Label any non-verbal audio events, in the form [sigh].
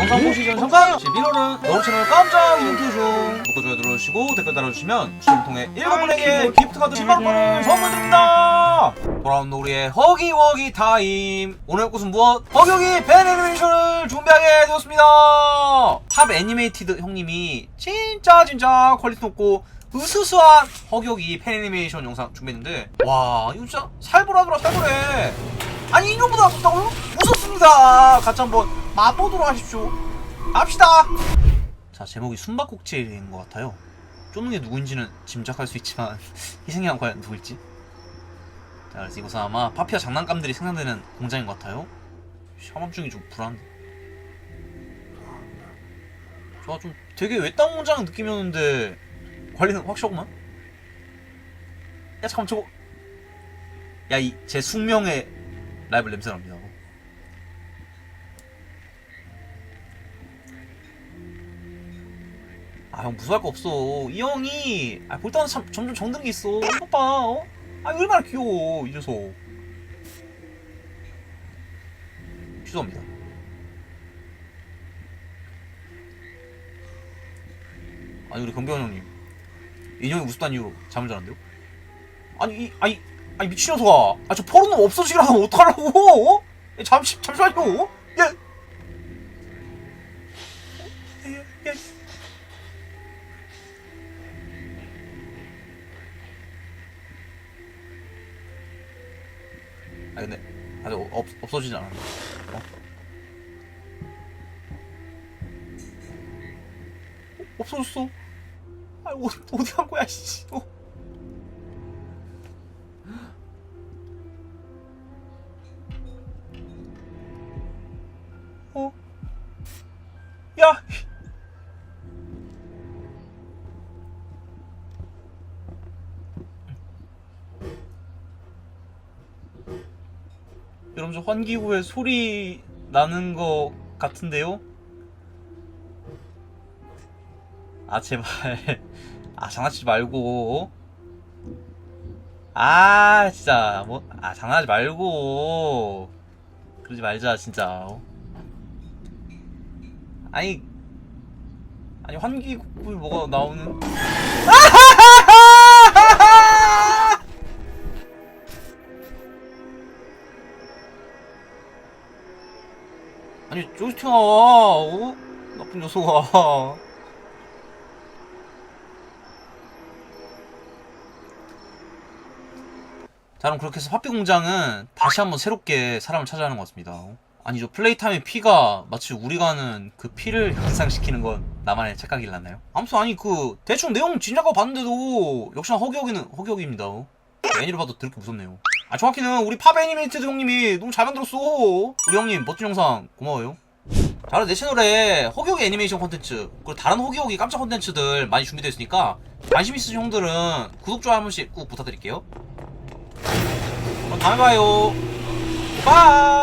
영상 보시기 전 잠깐! 제 미로는 너우 채널 깜짝 이벤트 중 구독, 좋아요 눌러주시고 댓글 달아주시면 추첨을 통해 7분에게 기프트카드 10만원권을 선물드립니다! 돌아온 우리의 허기워기 타임 오늘 곳은 무엇? 허기워기 팬 애니메이션을 준비하게 되었습니다! 팝 애니메이티드 형님이 진짜 진짜 퀄리티 높고 으스스한 허기워기 팬 애니메이션 영상 준비했는데 와 이거 진짜 살벌하더라 살벌해 아니 이놈보다 무섭다고요? 무섭습니다 같이 한번 맛보도록 하십시오. 갑시다. 자 제목이 숨바꼭질인 것 같아요. 쪼는 게 누구인지는 짐작할 수 있지만 [laughs] 희생양 과연 누구일지? 자 그래서 이것은 아마 파피아 장난감들이 생산되는 공장인 것 같아요. 샤맘중이 좀 불안한데 좋아 좀 되게 외딴 공장 느낌이었는데 관리는 확실하구만 야 잠깐 저거. 야이 제 숙명의 라이브 냄새 납니다 아 형 무서워할 거 없어. 이 형이 아, 볼 때마다 참 점점 정드는 게 있어. 봐 어? 아 얼마나 귀여워 이 녀석. 죄송합니다. 아니 우리 경경 형님. 인형이 우습다는 이유로 잠을 자는데요? 아니 이 아니 아니 미친 녀석아. 아저 포르노 없어지기로 하면 어떡하려고? 어? 야, 잠시 잠시만요. 어? 야 야, 아 근데 아직 없, 없- 없어지진 않았네 어? 어, 없어졌어 아 어디, 어디 간 거야 씨 어. 어? 야! 여러분 저 환기 후에 소리 나는 거 같은데요? 아 제발. 아 장난치지 말고. 아 진짜. 뭐 아 장난하지 말고. 그러지 말자 진짜. 아니 아니 환기구이 뭐가 나오는 아 니 조스팅아 어? 나쁜 녀석아. 자 그럼 그렇게 해서 파피 공장은 다시 한번 새롭게 사람을 찾아가는 것 같습니다. 아니죠. 플레이타임의 피가 마치 우리가 하는 그 피를 연상시키는 건 나만의 착각일났나요? 아무튼 아니 그 대충 내용 진작하고 봤는데도 역시나 허기허기는 허기허기입니다. 애니로 봐도 그렇게 무섭네요 아 정확히는 우리 팝 애니메이티드 형님이 너무 잘 만들었어. 우리 형님 멋진 영상 고마워요. 자 그럼 내 채널에 허기허기 애니메이션 콘텐츠 그리고 다른 허기허기 깜짝 콘텐츠들 많이 준비되어 있으니까 관심 있으신 형들은 구독 좋아요 한 번씩 꼭 부탁드릴게요. 그럼 다음에 봐요. 바이